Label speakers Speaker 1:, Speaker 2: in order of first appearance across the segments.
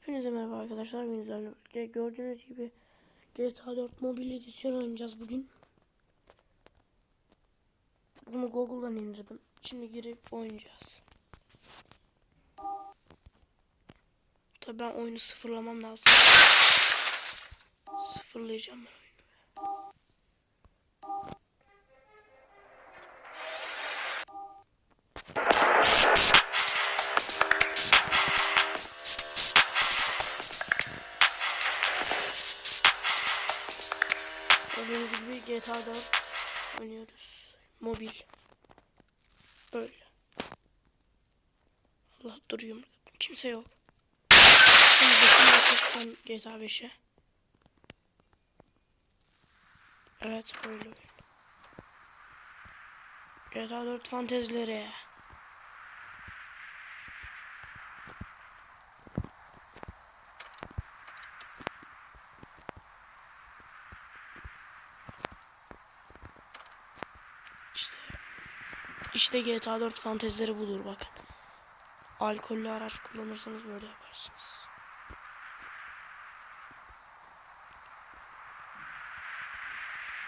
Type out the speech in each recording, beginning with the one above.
Speaker 1: Hepinize merhaba arkadaşlar. Bizlerle birlikte gördüğünüz gibi GTA 4 mobil edisyon oynayacağız bugün. Bunu Google'dan indirdim. Şimdi girip oynayacağız. Tabii ben oyunu sıfırlamam lazım. Sıfırlayacağım ben oyunu. Gördüğünüz gibi GTA 4 oynuyoruz. Mobil. Böyle. Allah duruyorum. Kimse yok. GTA 5'e. Evet böyle. GTA 4 fantezileri. İşte işte GTA 4 fantezileri budur bakın. Alkollü araç kullanırsanız böyle yaparsınız.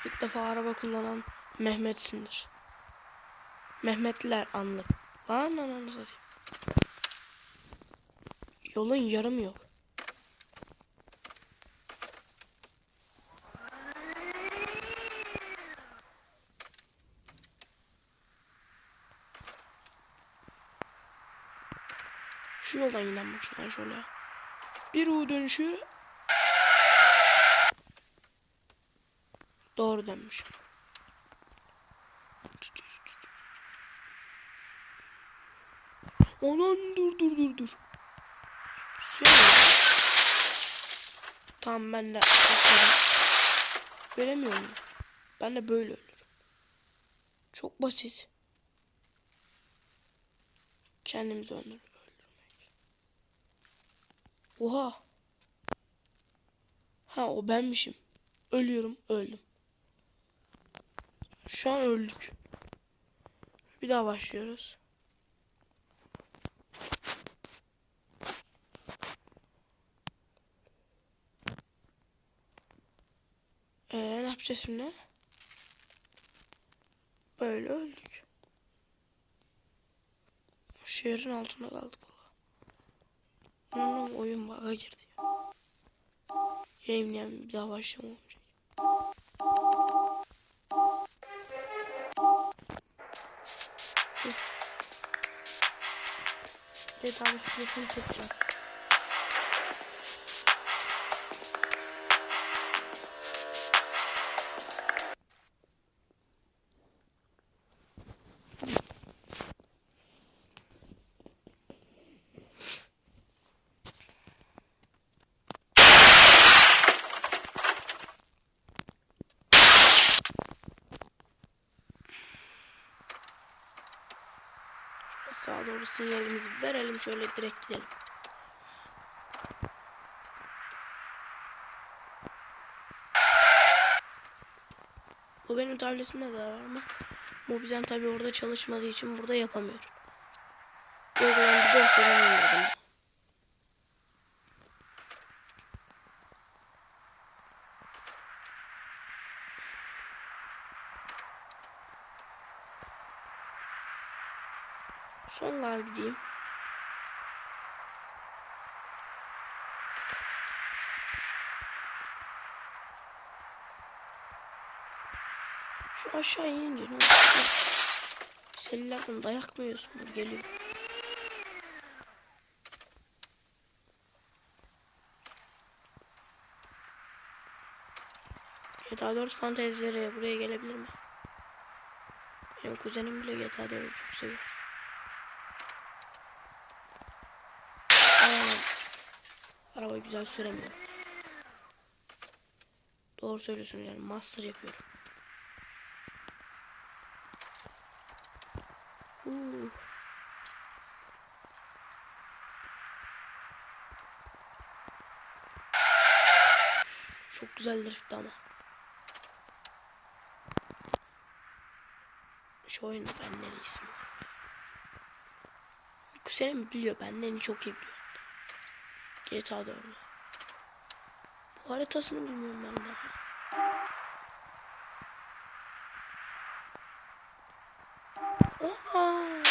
Speaker 1: İlk defa araba kullanan Mehmet'sindir. Mehmetler anlık. Lan lan satayım. Yolun yarım yok. Şu yoldan giden bak şuradan şöyle. Bir U dönüşü. Doğru dönmüş. Aman dur dur dur dur. Suya mı? Tamam ben de muyum? Ben de böyle ölürüm. Çok basit. Kendimizi öldür öldürmek. Oha. Ha o benmişim. Ölüyorum öldüm. Şu an öldük. Bir daha başlıyoruz. Ee, ne yapacağız şimdi? Böyle öldük. Şehrin altında kaldık. Anam oyun bug'a girdi. Yayınlayan bir daha başlamamayacak. Evet abi şu telefonu çekeceğim. Doğru sinyalimizi verelim şöyle direkt gidelim. Bu benim tabletimde de var ama Mobizen tabi orada çalışmadığı için burada yapamıyorum. Google'dan bir dosyadan indirdim. Sonlar gideyim. Şu aşağı inince ne olur? Sellerden dayak mı yiyorsundur geliyor. GTA 4 fantezileri buraya gelebilir mi? Benim kuzenim bile GTA 4'ü çok seviyor. Araba güzel süremiyorum. Doğru söylüyorsun yani master yapıyorum. Huu. Çok güzel driftti ama. Şu oyunda benden iyisin. Kuzenim biliyor benden çok iyi biliyor. GTA 4'ü. Bu haritasını bilmiyorum ben daha. Aa!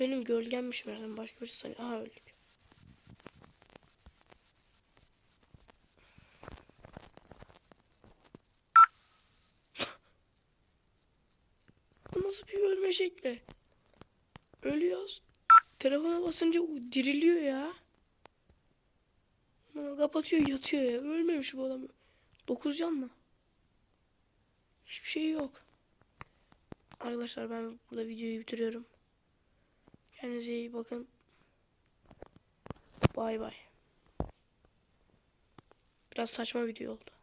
Speaker 1: Benim gölgemmiş meğersem başka birisi sanıyor. Aha öldük. Bu nasıl bir ölme şekli? Ölüyoruz. Telefona basınca diriliyor ya. Ama kapatıyor yatıyor ya. Ölmemiş bu adam. 9 canlı. Hiçbir şey yok. Arkadaşlar ben burada videoyu bitiriyorum. Kendinize iyi bakın. Bay bay. Biraz saçma video oldu.